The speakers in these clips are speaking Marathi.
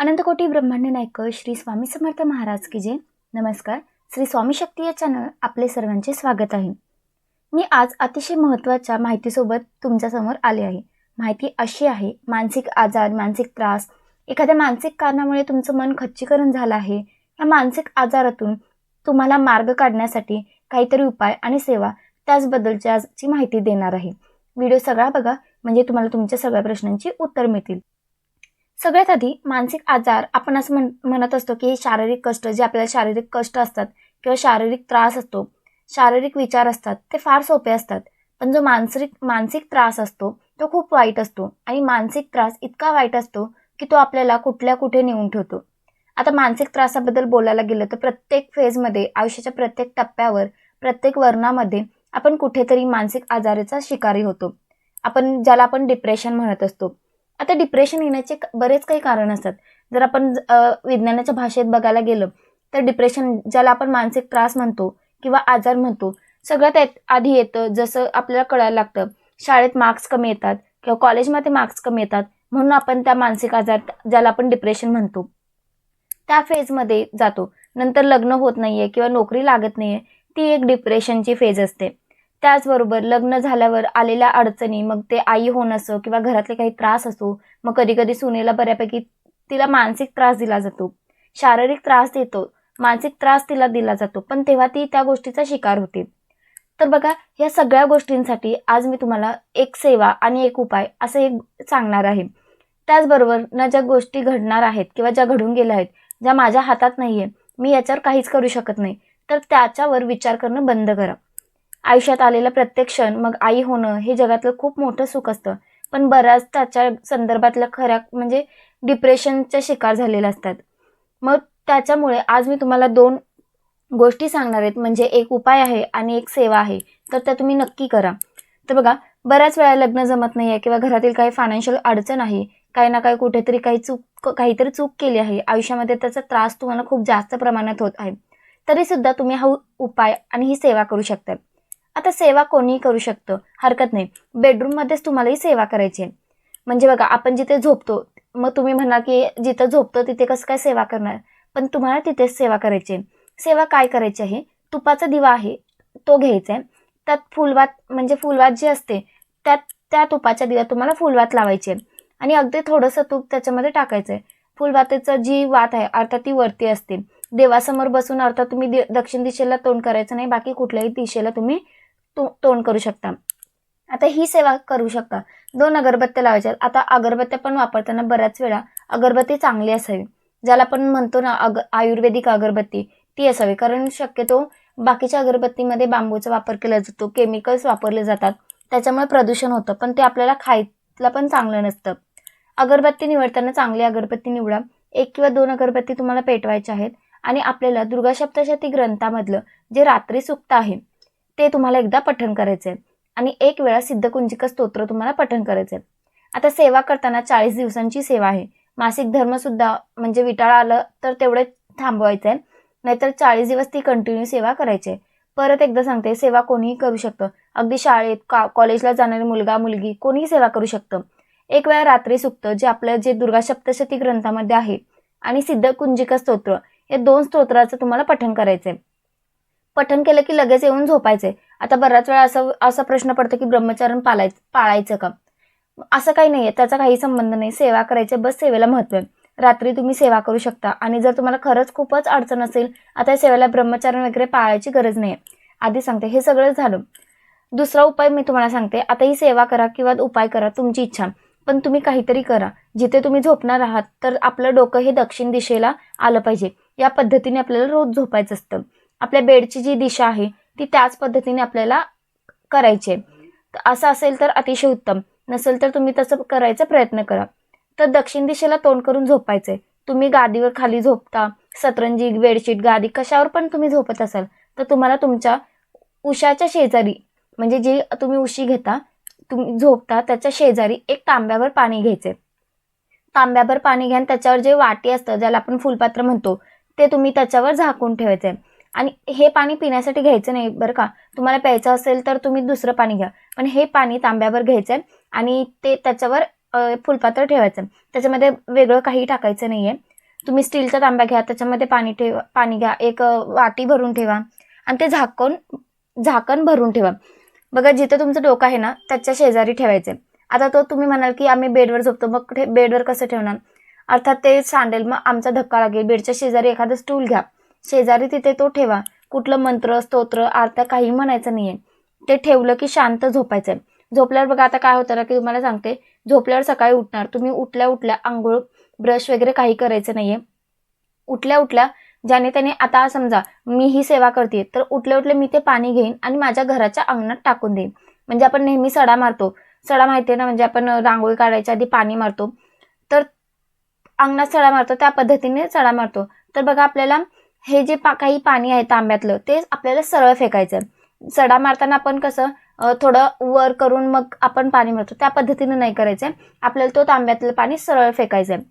अनंतकोटी ब्रह्मांड नायक श्री स्वामी समर्थ महाराज की जय. नमस्कार. श्री स्वामी शक्ती या चॅनल आपले सर्वांचे स्वागत आहे. मी आज अतिशय महत्त्वाच्या माहितीसोबत तुमच्यासमोर आले आहे. माहिती अशी आहे मानसिक आजार मानसिक त्रास एखाद्या मानसिक कारणामुळे तुमचं मन खच्चीकरण झालं आहे. या मानसिक आजारातून तुम्हाला मार्ग काढण्यासाठी काहीतरी उपाय आणि सेवा त्याचबद्दलची आजची माहिती देणार आहे. व्हिडिओ सगळा बघा म्हणजे तुम्हाला तुमच्या सगळ्या प्रश्नांची उत्तर मिळतील. सगळ्यात आधी मानसिक आजार आपण असं म्हण म्हणत असतो की हे शारीरिक कष्ट जे आपल्याला शारीरिक कष्ट असतात किंवा शारीरिक त्रास असतो शारीरिक विचार असतात ते फार सोपे असतात. पण जो मानसिक मानसिक त्रास असतो तो खूप वाईट असतो आणि मानसिक त्रास इतका वाईट असतो की तो आपल्याला कुठल्या कुठे नेऊन ठेवतो. आता मानसिक त्रासाबद्दल बोलायला गेलं तर प्रत्येक फेजमध्ये आयुष्याच्या प्रत्येक टप्प्यावर प्रत्येक वर्णामध्ये आपण कुठेतरी मानसिक आजाराचा शिकारी होतो. आपण ज्याला आपण डिप्रेशन म्हणत असतो. आता डिप्रेशन येण्याचे बरेच काही कारण असतात. जर आपण विज्ञानाच्या भाषेत बघायला गेलं तर डिप्रेशन ज्याला आपण मानसिक त्रास म्हणतो किंवा आजार म्हणतो सगळ्यात आधी येतं जसं आपल्याला कळायला लागतं. शाळेत मार्क्स कमी येतात किंवा कॉलेजमध्ये मार्क्स कमी येतात म्हणून आपण त्या मानसिक आजार ज्याला आपण डिप्रेशन म्हणतो त्या फेजमध्ये जातो. नंतर लग्न होत नाहीये किंवा नोकरी लागत नाहीये ती एक डिप्रेशनची फेज असते. त्याचबरोबर लग्न झाल्यावर आलेल्या अडचणी मग ते आई होणं असो किंवा घरातले काही त्रास असो मग कधी कधी सुनेला बऱ्यापैकी तिला मानसिक त्रास दिला जातो. शारीरिक त्रास देतो मानसिक त्रास तिला दिला जातो पण तेव्हा ती त्या गोष्टीचा शिकार होते. तर बघा या सगळ्या गोष्टींसाठी आज मी तुम्हाला एक सेवा आणि एक उपाय असं एक सांगणार आहे. त्याचबरोबर ना ज्या गोष्टी घडणार आहेत किंवा ज्या घडून गेल्या आहेत ज्या माझ्या हातात नाही आहे मी याच्यावर काहीच करू शकत नाही तर त्याच्यावर विचार करणं बंद करा. आयुष्यात आलेलं प्रत्येक क्षण मग आई होणं हे जगातलं खूप मोठं सुख असतं. पण बऱ्याच त्याच्या संदर्भातल्या खऱ्या म्हणजे डिप्रेशनच्या शिकार झालेल्या असतात. मग त्याच्यामुळे आज मी तुम्हाला दोन गोष्टी सांगणार आहेत. म्हणजे एक उपाय आहे आणि एक सेवा आहे. तर त्या तुम्ही नक्की करा. तर बघा बऱ्याच वेळा लग्न जमत नाही आहे किंवा घरातील काही फायनान्शियल अडचण आहे काही ना काही कुठेतरी काही चूक काहीतरी चूक केली आहे आयुष्यामध्ये त्याचा त्रास तुम्हाला खूप जास्त प्रमाणात होत आहे. तरीसुद्धा तुम्ही हा उपाय आणि ही सेवा करू शकता. आता सेवा कोणीही करू शकतं. हरकत नाही. बेडरूममध्येच तुम्हाला ही सेवा करायची आहे. म्हणजे बघा आपण जिथे झोपतो मग तुम्ही म्हणा की जिथं झोपतो तिथे कसं काय सेवा करणार? पण तुम्हाला तिथेच सेवा करायची आहे. सेवा काय करायची आहे? तुपाचा दिवा आहे तो घ्यायचा आहे. त्यात फुलवात म्हणजे फुलवात जी असते त्यात त्या तुपाच्या दिव्यात तुम्हाला फुलवात लावायची आहे. आणि अगदी थोडंसं तूप त्याच्यामध्ये टाकायचं आहे. फुलवातेचं जी वात आहे अर्थात ती वरती असते. देवासमोर बसून अर्थात तुम्ही दि- दक्षिण दिशेला तोंड करायचं नाही बाकी कुठल्याही दिशेला तुम्ही तो तोंड करू शकता. आता ही सेवा करू शकता. दोन अगरबत्त्या लावायच्या. आता अगरबत्त्या पण वापरताना बऱ्याच वेळा अगरबत्ती चांगली असावी. ज्याला आपण म्हणतो ना अग आयुर्वेदिक अगरबत्ती ती असावी. कारण शक्यतो बाकीच्या अगरबत्तीमध्ये बांबूचा वापर केला जातो केमिकल्स वापरले जातात. त्याच्यामुळे प्रदूषण होतं पण ते आपल्याला खायला पण चांगलं नसतं. अगरबत्ती निवडताना चांगली अगरबत्ती निवडा. एक किंवा दोन अगरबत्ती तुम्हाला पेटवायच्या आहेत आणि आपल्याला दुर्गा सप्तशती ग्रंथामधलं जे रात्री सुक्त आहे ते तुम्हाला एकदा पठण करायचे आणि एक वेळा सिद्धकुंजिक स्तोत्र तुम्हाला पठण करायचे आता सेवा करताना चाळीस दिवसांची सेवा आहे. मासिक धर्मसुद्धा म्हणजे विटाळा आलं तर तेवढे थांबवायचं आहे नाहीतर चाळीस दिवस ती कंटिन्यू सेवा करायची परत एकदा सांगते सेवा कोणीही करू शकतं. अगदी शाळेत का कॉलेजला जाणारी मुलगा मुलगी कोणीही सेवा करू शकतं. एक वेळा रात्री सुकतं जे आपलं जे दुर्गा सप्तशती ग्रंथामध्ये आहे. आणि सिद्धकुंजिका स्तोत्र या दोन स्तोत्राचं तुम्हाला पठण करायचं आहे पठण केलं की लगेच येऊन झोपायचंय आता बऱ्याच वेळा असं असा प्रश्न पडतो की ब्रह्मचरण पाळायचं पाळायचं का? असं काही नाही त्याचा काही संबंध नाही. सेवा करायचे बस सेवेला महत्त्व आहे. रात्री तुम्ही सेवा करू शकता. आणि जर तुम्हाला खरंच खूपच अडचण असेल आता सेवेला ब्रह्मचारण वगैरे पाळायची गरज नाही आधी सांगते. हे सगळं झालं. दुसरा उपाय मी तुम्हाला सांगते. आता ही सेवा करा किंवा उपाय करा तुमची इच्छा. पण तुम्ही काहीतरी करा. जिथे तुम्ही झोपणार आहात तर आपलं डोकं हे दक्षिण दिशेला आलं पाहिजे. या पद्धतीने आपल्याला रोज झोपायचं असतं. आपल्या बेडची जी दिशा आहे ती त्याच पद्धतीने आपल्याला करायची आहे. असं असेल तर अतिशय उत्तम. नसेल तर तुम्ही तसं करायचा प्रयत्न करा. तर दक्षिण दिशेला तोंड करून झोपायचंय. तुम्ही गादीवर खाली झोपता सतरंजी बेडशीट गादी कशावर पण तुम्ही झोपत असाल तर तुम्हाला तुमच्या उशाच्या शेजारी म्हणजे जी तुम्ही उशी घेता तुम्ही झोपता त्याच्या शेजारी एक तांब्यावर पाणी घ्यायचे तांब्याभर पाणी घ्या त्याच्यावर जे वाटी असतं ज्याला आपण फुलपात्र म्हणतो ते तुम्ही त्याच्यावर झाकून ठेवायचे आणि हे पाणी पिण्यासाठी घ्यायचं नाही बरं का? तुम्हाला प्यायचं असेल तर तुम्ही दुसरं पाणी घ्या. पण हे पाणी तांब्यावर घ्यायचं आहे आणि ते त्याच्यावर फुलपात्र ठेवायचं त्याच्यामध्ये वेगळं काही टाकायचं नाही आहे तुम्ही स्टीलचा तांब्या घ्या त्याच्यामध्ये पाणी ठेवा पाणी घ्या. एक वाटी भरून ठेवा आणि ते झाकून झाकण भरून ठेवा. बघा जिथं तुमचं डोकं आहे ना त्याच्या शेजारी ठेवायचं आता तो तुम्ही म्हणाल की आम्ही बेडवर झोपतो मग ते बेडवर कसं ठेवणार? अर्थात ते सांडेल मग आमचा धक्का लागेल. बेडच्या शेजारी एखादं स्टूल घ्या. शेजारी तिथे तो ठेवा. कुठलं मंत्र स्तोत्र आरत्या काही म्हणायचं नाही आहे ते ठेवलं की शांत झोपायचं आहे झोपल्यावर बघा आता काय होतं ना की तुम्हाला सांगते. झोपल्यावर सकाळी उठणार. तुम्ही उठल्या उठल्या आंघोळ ब्रश वगैरे काही करायचं नाही आहे उठल्या उठल्या ज्याने त्याने आता समजा मी ही सेवा करते तर उठल्या उठल्या मी ते पाणी घेईन आणि माझ्या घराच्या अंगणात टाकून देईन. म्हणजे आपण नेहमी सडा मारतो. सडा माहिती आहे ना म्हणजे आपण रांगोळी काढायच्या आधी पाणी मारतो. तर अंगणात सडा मारतो. त्या पद्धतीने सडा मारतो. तर बघा आपल्याला हे जे पा काही पाणी आहे तांब्यातलं ते आपल्याला सरळ फेकायचं सडा मारताना आपण कसं थोडं वर करून मग आपण पाणी मारतो त्या पद्धतीनं नाही करायचं आपल्याला तो तांब्यातलं पाणी सरळ फेकायचं आहे.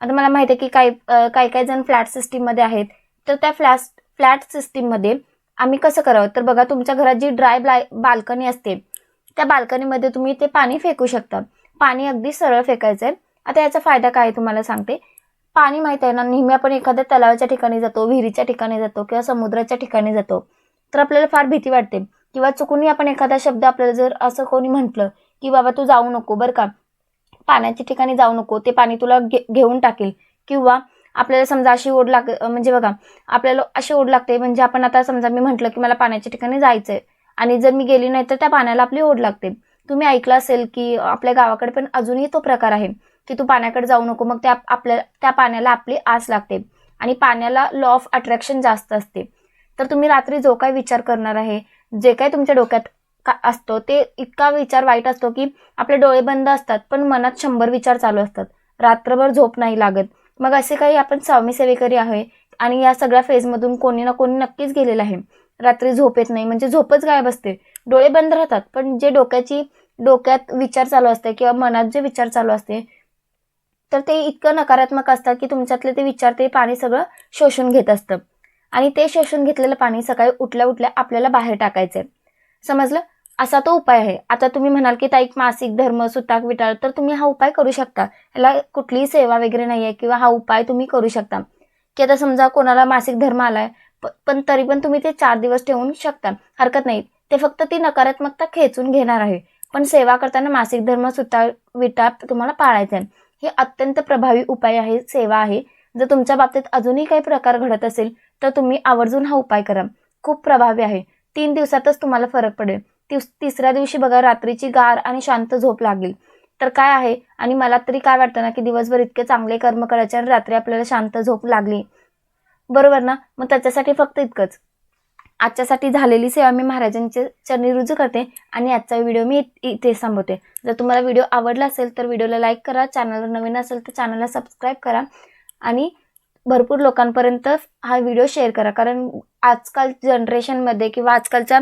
आता मला माहिती आहे की काही काही काही जण फ्लॅट सिस्टीममध्ये आहेत. तर त्या फ्लॅट फ्लॅट सिस्टीममध्ये आम्ही कसं करावं? तर बघा तुमच्या घरात जी ड्राय ब्लाय बाल्कनी असते त्या बाल्कनीमध्ये तुम्ही ते पाणी फेकू शकता. पाणी अगदी सरळ फेकायचं आहे. आता याचा फायदा काय आहे तुम्हाला सांगते. पाणी माहीत आहे ना नेहमी आपण एखाद्या तलावाच्या ठिकाणी जातो विहिरीच्या ठिकाणी जातो किंवा समुद्राच्या ठिकाणी जातो तर आपल्याला फार भीती वाटते. किंवा चुकूनही आपण एखादा शब्द आपल्याला जर असं कोणी म्हटलं की बाबा तू जाऊ नको बरं का. पाण्याच्या ठिकाणी जाऊ नको. ते पाणी तुला घे घेऊन टाकेल. किंवा आपल्याला समजा अशी ओढ लाग म्हणजे बघा आपल्याला अशी ओढ लागते म्हणजे आपण आता समजा मी म्हटलं की मला पाण्याच्या ठिकाणी जायचं आहे आणि जर मी गेली नाही तर त्या पाण्याला आपली ओढ लागते. तुम्ही ऐकलं असेल की आपल्या गावाकडे पण अजूनही तो प्रकार आहे. की तू पाण्याकडे जाऊ नको. मग त्या आपल्या त्या पाण्याला आपली आस लागते. आणि पाण्याला लॉ ऑफ अट्रॅक्शन जास्त असते. तर तुम्ही रात्री जो काही विचार करणार आहे जे काही तुमच्या डोक्यात का असतो ते इतका विचार वाईट असतो की आपले डोळे बंद असतात पण मनात शंभर विचार चालू असतात. रात्रभर झोप नाही लागत. मग असे काही आपण स्वामी सेवेकरी आहे आणि या सगळ्या फेजमधून कोणी ना कोणी नक्कीच गेलेलं आहे. रात्री झोप येत नाही. म्हणजे झोपच गायब असते. डोळे बंद राहतात. पण जे डोक्याची डोक्यात विचार चालू असते किंवा मनात जे विचार चालू असते तर ते इतकं नकारात्मक असतात की तुमच्यातले ते विचार ते पाणी सगळं शोषून घेत असतं. आणि ते शोषून घेतलेलं पाणी सकाळी उठल्या उठल्या आपल्याला बाहेर टाकायचं आहे समजलं? असा तो उपाय आहे. आता तुम्ही म्हणाल की ताईक मासिक धर्म सुताक विटाळ तर तुम्ही हा उपाय करू शकता. याला कुठलीही सेवा वगैरे नाही आहे किंवा हा उपाय तुम्ही करू शकता. की आता समजा कोणाला मासिक धर्म आलाय पण तरी पण तुम्ही ते चार दिवस ठेवून शकता. हरकत नाही. ते फक्त ती नकारात्मकता खेचून घेणार आहे. पण सेवा करताना मासिक धर्म सुता विटा तुम्हाला पाळायचा आहे हे अत्यंत प्रभावी उपाय आहे सेवा आहे. जर तुमच्या बाबतीत अजूनही काही प्रकार घडत असेल तर तुम्ही आवर्जून हा उपाय करा. खूप प्रभावी आहे. तीन दिवसातच तुम्हाला फरक पडेल. तिस तिसऱ्या दिवशी बघा रात्रीची गार आणि शांत झोप लागेल. तर काय आहे? आणि मला तरी काय वाटतं ना की दिवसभर इतके चांगले कर्म करायचे आणि रात्री आपल्याला शांत झोप लागली. बरोबर ना? मग त्याच्यासाठी फक्त इतकंच. आजच्यासाठी झालेली सेवा मी महाराजांचे चरणी रुजू करते आणि आजचा व्हिडिओ मी इथे थांबवते. जर तुम्हाला व्हिडिओ आवडला असेल तर व्हिडिओला लाईक करा चॅनलवर नवीन असेल तर चॅनलला सबस्क्राईब करा आणि भरपूर लोकांपर्यंत हा व्हिडिओ शेअर करा. कारण आजकाल जनरेशनमध्ये किंवा आजकालच्या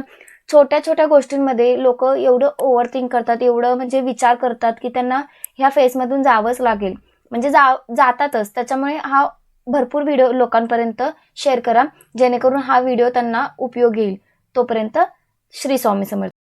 छोट्या छोट्या गोष्टींमध्ये लोक एवढं ओव्हर थिंक करतात एवढं म्हणजे विचार करतात की त्यांना ह्या फेसमधून जावंच लागेल. म्हणजे जा जातातच. त्याच्यामुळे हा भरपूर व्हिडिओ लोकांपर्यंत शेअर करा जेणेकरून हा व्हिडिओ त्यांना उपयोग येईल. तोपर्यंत श्री स्वामी समर्थ.